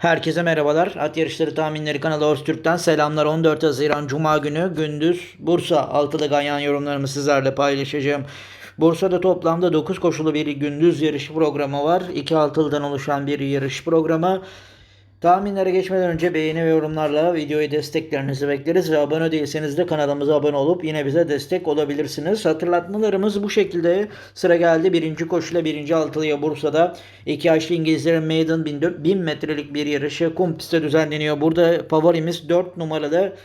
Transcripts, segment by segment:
Herkese merhabalar. At Yarışları Tahminleri kanalı Öztürk'ten selamlar. 14 Haziran Cuma günü gündüz Bursa altılı ganyan yorumlarımı sizlerle paylaşacağım. Bursa'da toplamda 9 koşulu bir gündüz yarış programı var. 2 altılıdan oluşan bir yarış programı. Tahminlere geçmeden önce beğeni ve yorumlarla videoyu desteklerinizi bekleriz ve abone değilseniz de kanalımıza abone olup yine bize destek olabilirsiniz. Hatırlatmalarımız bu şekilde sıra geldi. Birinci koşuyla birinci altılıya Bursa'da iki yaşlı İngilizlerin Maiden 1000 metrelik bir yarışı kum pistte düzenleniyor. Burada favorimiz 4 numaralı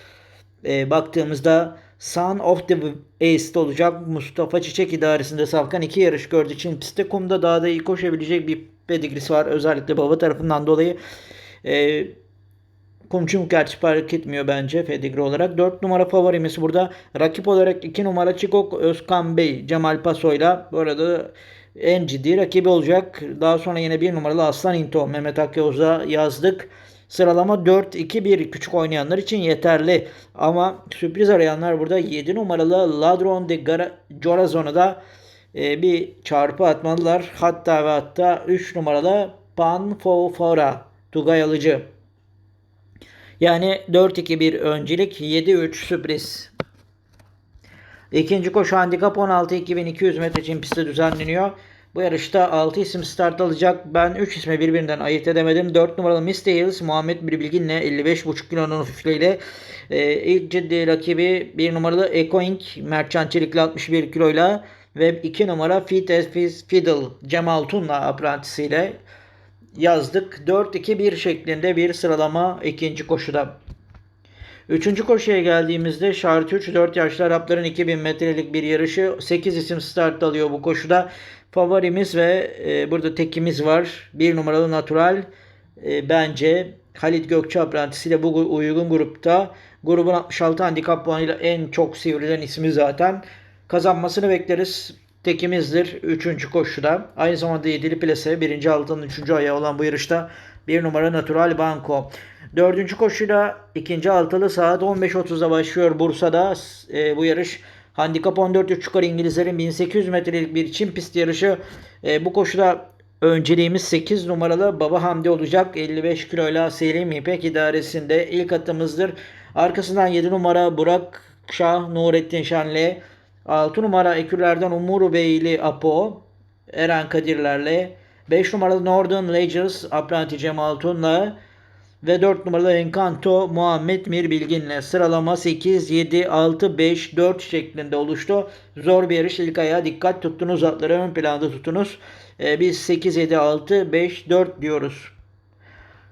e, baktığımızda Son of the Ace olacak. Mustafa Çiçek idaresinde Safkan iki yarış gördüğü için pistte kumda daha da iyi koşabilecek bir pedigrisi var. Özellikle baba tarafından dolayı. E, Kumçum gerçi fark etmiyor bence Fedigre olarak. 4 numara favorimiz burada. Rakip olarak 2 numara Çikok Özkan Bey Cemal Paso'yla bu arada en ciddi rakibi olacak. Daha sonra yine 1 numaralı Aslan Into Mehmet Akyavuz'a yazdık. Sıralama 4-2-1 küçük oynayanlar için yeterli. Ama sürpriz arayanlar burada 7 numaralı Ladron de Corazon'a da e, bir çarpı atmalılar. Hatta ve hatta 3 numaralı Panfofora Tugay Alıcı. Yani 4-2-1 öncelik 7-3 sürpriz. İkinci koşu handikap 16 2200 metre için pistte düzenleniyor. Bu yarışta 6 isim start alacak. Ben 3 ismi birbirinden ayırt edemedim. 4 numaralı Miss Dales Muhammed Birbilgin'le 55,5 kilonun hafifliğiyle e, ilk ciddi rakibi 1 numaralı Ecoing Mertcan Çelik'le 61 kiloyla ve 2 numara Fit as Fiddle Cemal Tun'la aprantisiyle yazdık. 4-2-1 şeklinde bir sıralama ikinci koşuda. Üçüncü koşuya geldiğimizde şart 3 4 yaşlı Arapların 2000 metrelik bir yarışı 8 isim start alıyor bu koşuda. Favorimiz ve e, burada tekimiz var. Bir numaralı Natural e, bence Halit Gökçe aprantisiyle bu uygun grupta grubun 66 handikap puanıyla en çok sivrilen ismi zaten. Kazanmasını bekleriz. Tekimizdir 3. koşuda. Aynı zamanda 7'li plase 1. altının 3. ayağı olan bu yarışta 1 numara Natural Banco. Dördüncü koşuyla ikinci altılı saat 15.30'da başlıyor Bursa'da. E, bu yarış handikap 14 3 yukarı İngilizlerin 1800 metrelik bir çim pist yarışı. E, bu koşuda önceliğimiz 8 numaralı Baba Hamdi olacak. 55 kiloyla Selim İpek idaresinde ilk atımızdır. Arkasından 7 numara Burak Şah Nurettin Şenli. 6 numara ekürlerden Umuru Beyli Apo. Eren Kadirlerle. 5 numaralı Northern Legends Apranti Cemal Tun'la ve 4 numaralı Encanto Muhammed Mir Bilgin'le sıralama 8, 7, 6, 5, 4 şeklinde oluştu. Zor bir yarış. İlk ayağa dikkat tuttunuz. Atları ön planda tutunuz. Ee, biz 8, 7, 6, 5, 4 diyoruz.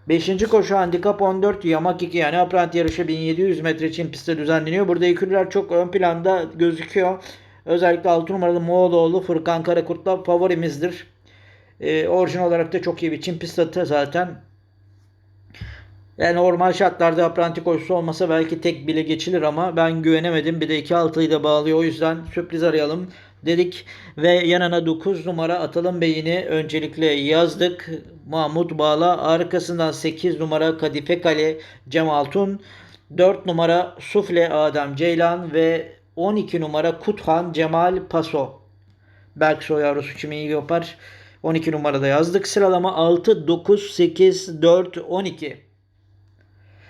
5. koşu handikap 14 yamak 2 yani apranti yarışı 1700 metre için pistte düzenleniyor. Burada ekürler çok ön planda gözüküyor. Özellikle 6 numaralı Moğoloğlu Furkan Karakurt'la favorimizdir. Ee, orijinal olarak da çok iyi bir çim pist atı zaten. Yani normal şartlarda apranti koşusu olmasa belki tek bile geçilir ama ben güvenemedim. Bir de 2-6'yı da bağlıyor. O yüzden sürpriz arayalım dedik. Ve yanına 9 numara Atalım Bey'ini öncelikle yazdık. Mahmut Bağla. Arkasından 8 numara Kadife Kale Cem Altun. 4 numara Sufle Adem Ceylan ve 12 numara Kuthan Cemal Paso. Berksoy yavrusu kimi iyi yapar. 12 numarada yazdık. Sıralama 6, 9, 8, 4, 12.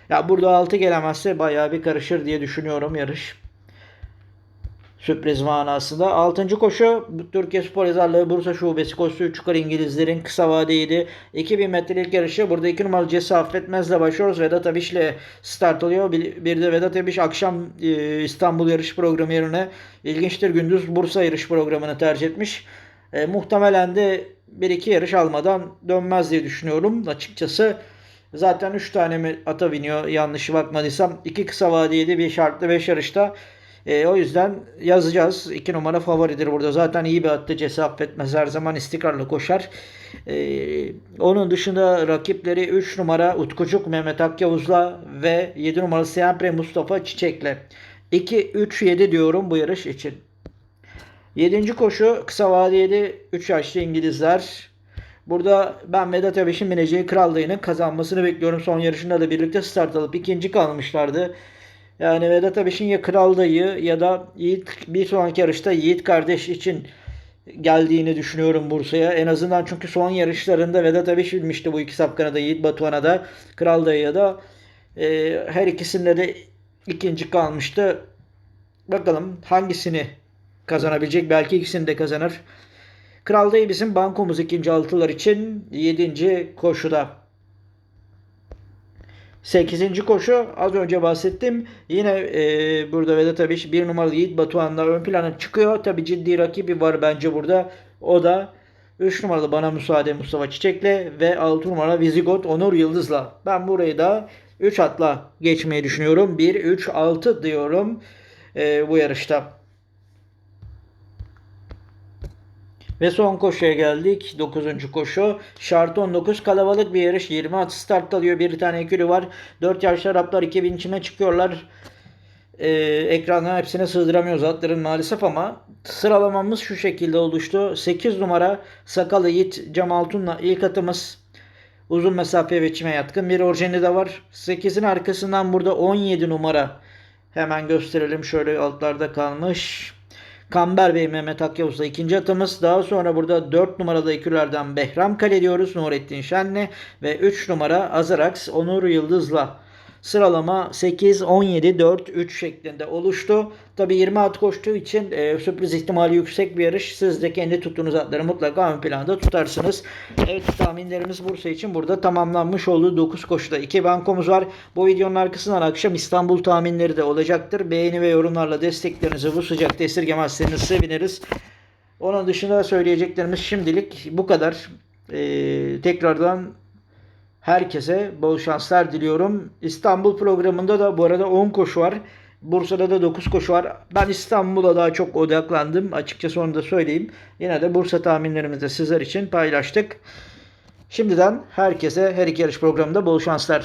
Ya burada 6 gelemezse bayağı bir karışır diye düşünüyorum yarış. Sürpriz manasında. 6. koşu Türkiye Spor Yazarlığı Bursa Şubesi koşusu 3 yukarı İngilizlerin kısa vadeydi. 2000 metrelik yarışı. Burada 2 numaralı Cesi Affetmez'le başlıyoruz. Vedat Abiş'le start alıyor. Bir, bir de Vedat Abiş akşam e, İstanbul yarış programı yerine ilginçtir gündüz Bursa yarış programını tercih etmiş. E, muhtemelen de 1-2 yarış almadan dönmez diye düşünüyorum açıkçası. Zaten 3 tane mi ata biniyor yanlış bakmadıysam. 2 kısa vadeydi bir şartlı 5 yarışta. E, o yüzden yazacağız. 2 numara favoridir burada. Zaten iyi bir attı. Cesi affetmez. Her zaman istikrarlı koşar. E, onun dışında rakipleri 3 numara Utkucuk Mehmet Akyavuz'la ve 7 numara Siempre Mustafa Çiçek'le. 2-3-7 diyorum bu yarış için. 7. koşu kısa vadeli 3 yaşlı İngilizler. Burada ben Vedat Abeş'in bineceği Kral Dayı'nın kazanmasını bekliyorum. Son yarışında da birlikte start alıp ikinci kalmışlardı. Yani Vedat Abeş'in ya Kral Dayı ya da Yiğit, bir sonraki yarışta Yiğit kardeş için geldiğini düşünüyorum Bursa'ya. En azından çünkü son yarışlarında Vedat Abiş bilmişti bu iki sapkana da Yiğit Batuhan'a da Kral Dayı'ya da. Ee, her ikisinde de ikinci kalmıştı. Bakalım hangisini kazanabilecek. Belki ikisini de kazanır. Kral Dayı bizim bankomuz ikinci altılar için 7. koşuda. 8. koşu az önce bahsettim. Yine e, burada Vedat Abiş bir numaralı Yiğit Batuhan'la ön plana çıkıyor. Tabi ciddi rakibi var bence burada. O da 3 numaralı Bana Müsaade Mustafa Çiçek'le ve 6 numara Vizigot Onur Yıldız'la. Ben burayı da 3 atla geçmeyi düşünüyorum. 1, 3, 6 diyorum e, bu yarışta. Ve son koşuya geldik. 9. koşu. Şart 19 kalabalık bir yarış. 20 at start alıyor. Bir tane ekürü var. 4 yaşlı Araplar 2000 çime çıkıyorlar. Ee, ekranlara hepsine sığdıramıyoruz atların maalesef ama sıralamamız şu şekilde oluştu. 8 numara Sakalı Yiğit Cem Altun'la ilk atımız uzun mesafe ve çime yatkın bir orijini de var. 8'in arkasından burada 17 numara hemen gösterelim şöyle altlarda kalmış. Kamber Bey Mehmet Akyavuz'la ikinci atımız. Daha sonra burada 4 numaralı ekürlerden Behram Kale diyoruz. Nurettin Şen'le ve 3 numara Azarax Onur Yıldız'la. Sıralama 8, 17, 4, 3 şeklinde oluştu. Tabi 20 at koştuğu için e, sürpriz ihtimali yüksek bir yarış. Siz de kendi tuttuğunuz atları mutlaka ön planda tutarsınız. Evet tahminlerimiz Bursa için burada tamamlanmış oldu. 9 koşuda 2 bankomuz var. Bu videonun arkasından akşam İstanbul tahminleri de olacaktır. Beğeni ve yorumlarla desteklerinizi bu sıcakta esirgemezseniz seviniriz. Onun dışında söyleyeceklerimiz şimdilik bu kadar. Ee, tekrardan herkese bol şanslar diliyorum. İstanbul programında da bu arada 10 koşu var. Bursa'da da 9 koşu var. Ben İstanbul'a daha çok odaklandım. Açıkçası onu da söyleyeyim. Yine de Bursa tahminlerimizi sizler için paylaştık. Şimdiden herkese her iki yarış programında bol şanslar.